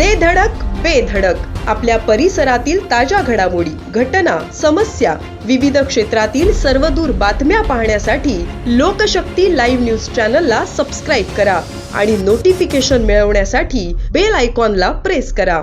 दे धडक बेधडक आपल्या परिसरातील ताज्या घडामोडी घटना समस्या विविध क्षेत्रातील सर्वदूर बातम्या पाहण्यासाठी लोकशक्ती लाईव्ह न्यूज चॅनलला सबस्क्राईब करा आणि नोटिफिकेशन मिळवण्यासाठी बेल आयकॉनला प्रेस करा.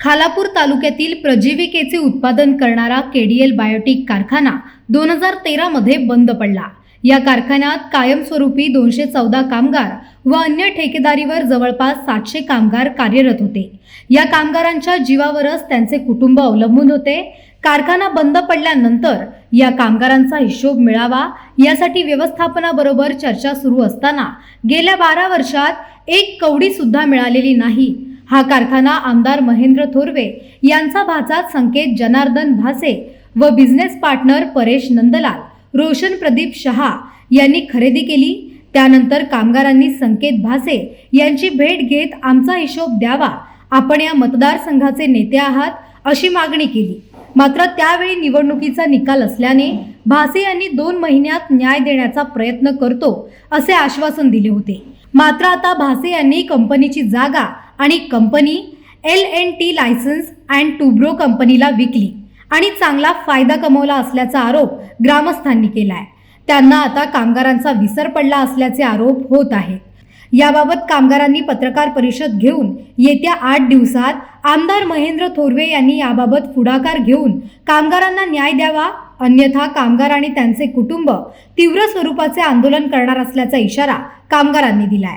खालापूर तालुक्यातील प्रजीविकेचे उत्पादन करणारा केडीएल बायोटिक कारखाना दोन हजार तेरामध्ये बंद पडला. या कारखान्यात कायमस्वरूपी दोनशे चौदा कामगार व अन्य ठेकेदारीवर जवळपास सातशे कामगार कार्यरत होते. या कामगारांच्या जीवावरच त्यांचे कुटुंब अवलंबून होते. कारखाना बंद पडल्यानंतर या कामगारांचा हिशोब मिळावा यासाठी व्यवस्थापनाबरोबर चर्चा सुरू असताना गेल्या बारा वर्षात एक कवडी सुद्धा मिळालेली नाही. हा कारखाना आमदार महेंद्र थोरवे यांचा भाचा संकेत जनार्दन भासे व बिझनेस पार्टनर परेश नंदलाल रोशन प्रदीप शहा यांनी खरेदी केली. त्यानंतर कामगारांनी संकेत भासे यांची भेट घेत आमचा हिशोब द्यावा. आपण या मतदारसंघाचे नेते आहात अशी मागणी केली. मात्र त्यावेळी निवडणुकीचा निकाल असल्याने भासे यांनी दोन महिन्यात न्याय देण्याचा प्रयत्न करतो असे आश्वासन दिले होते. मात्र आता भासे यांनी कंपनीची जागा आणि company L N T licence and Toubro कंपनीला विकली. आणि चांगला फायदा कमवला असल्याचा आरोप ग्रामस्थांनी केलाय. त्यांना आता कामगारांचा विसर पडला असल्याचे आरोप होत आहेत. याबाबत कामगारांनी पत्रकार परिषद घेऊन येत्या आठ दिवसात आमदार महेंद्र थोरवे यांनी याबाबत पुढाकार घेऊन कामगारांना न्याय द्यावा अन्यथा कामगार आणि त्यांचे कुटुंब तीव्र स्वरूपाचे आंदोलन करणार असल्याचा इशारा कामगारांनी दिलाय.